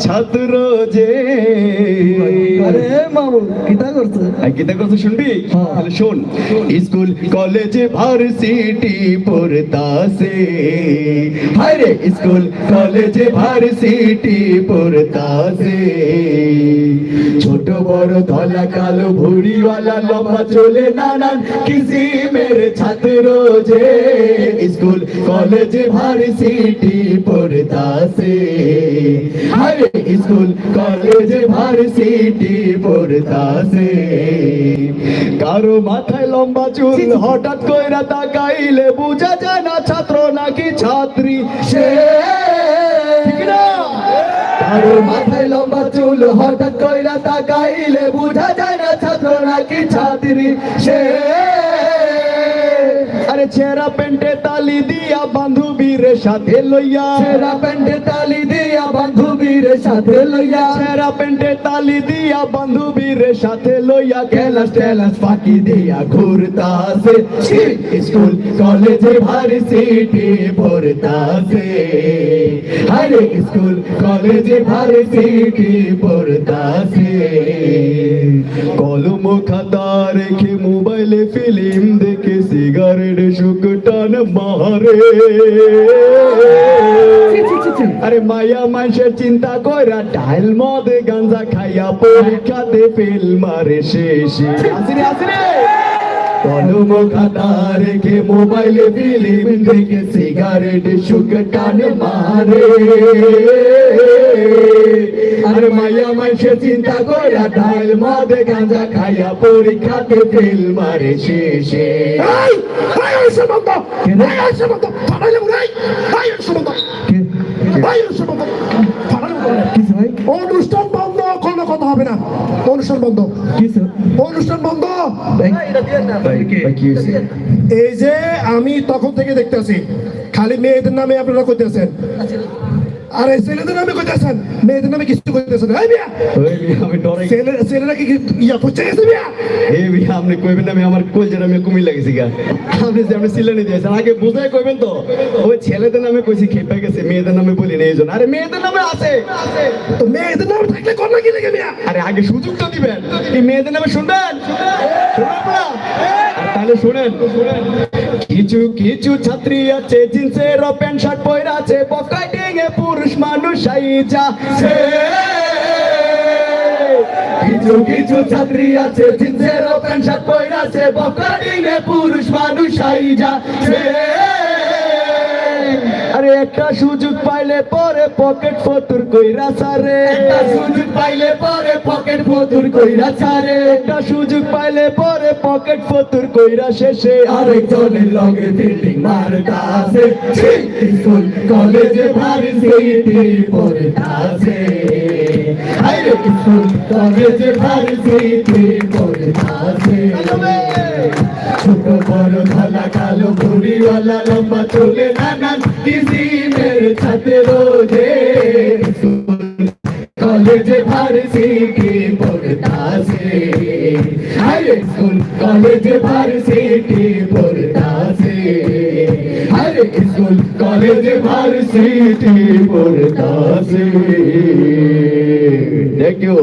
ছাত্র যে আরে মামু কিটা করছে। কথা শুনবি? হ্যাঁ। তাহলে শোন স্কুল কলেজে ভার্সিটি পড়তাছে। হায়রে স্কুল কলেজে ভার্সিটি পড়তাছে। ছোট বড় ধলা কালো ভুড়িওয়ালা লম্বা চলে নানান কিসিমের ছাত্র যে স্কুল কলেজে ভার্সিটি হায়রে স্কুল কলেজে ভার্সিটি পড়তাছে কারও মাথায় লম্বা চুল হঠাৎ কইরা তাকাইলে বুঝা যায় না ছাত্র নাকি ছাত্রী সে? কারও মাথায় লম্বা চুল হঠাৎ কইরা তাকাইলে বুঝা যায় না ছাত্র নাকি ছাত্রী সে আরে ছেঁড়া প্যান্টে তালি দিয়া বান্ধবীর সাথে লইয়া ছেঁড়া প্যান্টে তালি দিয়া বান্ধবীর সাথে লইয়া ছেঁড়া প্যান্টে তালি দিয়া বান্ধবীর সাথে লইয়া খেলাস টেলাস ফাঁকি দিয়া ঘুরতাছে স্কুল, কলেজে ভার্সিটি পড়তাছে আরে স্কুল, কলেজে ভার্সিটি পড়তাছে কলম খাতা রেখে মোবাইলে ফিল্ম দেখে, সিগারেট শুক টান মারে। আরে মায়া মানুষের চিন্তা কইরা টাইল মদে গাঞ্জা খাইয়া পরীক্ষাতে ফেল মারে শেষে আসিরে আসিরে কলম খাতা রেখে মোবাইলে ফিল্ম দেখে সিগারেট শুক টান মারে আরে মায়া চিন্তা কইরা টাইল মদে গাঞ্জা খাইয়া পরীক্ষাতে ফেল মারে শেষে এই এই ওইসব এই ওইসব বন্ধ ফাটাইলে উড়াই এই ওইসব বন্ধ এই ওইসব বন্ধ ফাটাইলে উড়াই কিছু ভাই অনুষ্ঠান বন্ধ কোনো কথা হবে না। অনুষ্ঠান বন্ধ। কি অনুষ্ঠান বন্ধ। ভাই ভাই কি হয়েছে এই যে আমি তখন থেকে দেখতেছি খালি মেয়েদের নামে আপনারা কইতেছেন আরে ছেলেদের নামে কইতেছেন মেয়েদের নামে কিছু কইতেছেন। এই মিয়া ওই মিয়া, আমি ডরে। ছেলে ছেলেরা কি কি- ইয়া পৌঁছে গেছে মিয়া? এই মিয়া, আপনি কইবেন না আমি আমার কলজার আমি কুমির লাগেছি গা। আপনি যে আপনি সিলানি দিয়েছেন আগে বুঝাই কইবেন তো। ওই ছেলেদের নামে কইছি খেপে গেছে মেয়েদের নামে বলি না এই জন্য। আরে মেয়েদের নামে আছে। তো মেয়েদের নামে থাকলে কর না কি লেগে মিয়া? আরে আগে সুযোগ তো দিবেন। কি মেয়েদের নামে শুনবেন? শুনবেন? আর তাহলে শুনেন। কিছু কিছু ছাত্রী আছে, জিন্সের প্যান্ট শার্ট পরে আছে পকাইটিং এ পুরুষ মানুষ যা কিছু কিছু ছাত্রী আছে, জিন্সের প্যান্ট শার্ট পরে আছে পকাইটিং এ পুরুষ মানুষ সাইজা আরে একটা সুযোগ পাইলে পরে পকেট ফতুর কইরা সারে একটা সুযোগ পাইলে পরে পকেট ফতুর কইরা ছাড়ে। একটা সুযোগ পাইলে পরে পকেট ফতুর কইরা শেষে আরেকজনের লগে ফিল্ডিং মারতাছে ছি, স্কুল কলেজে ভার্সিটি পড়তাছে আরে স্কুল কলেজে ভার্সিটি পড়তাছে ছোট কালো ভুড়িওয়ালা লম্বা চলে নানান কিসিমের ছাতে রোজে কলেজে ভার্সিটি পড়তাছে? হাই স্কুল কলেজে ভার্সিটি পড়তাছে? হাই স্কুল কলেজে ভার্সিটি পড়তাছে? Thank you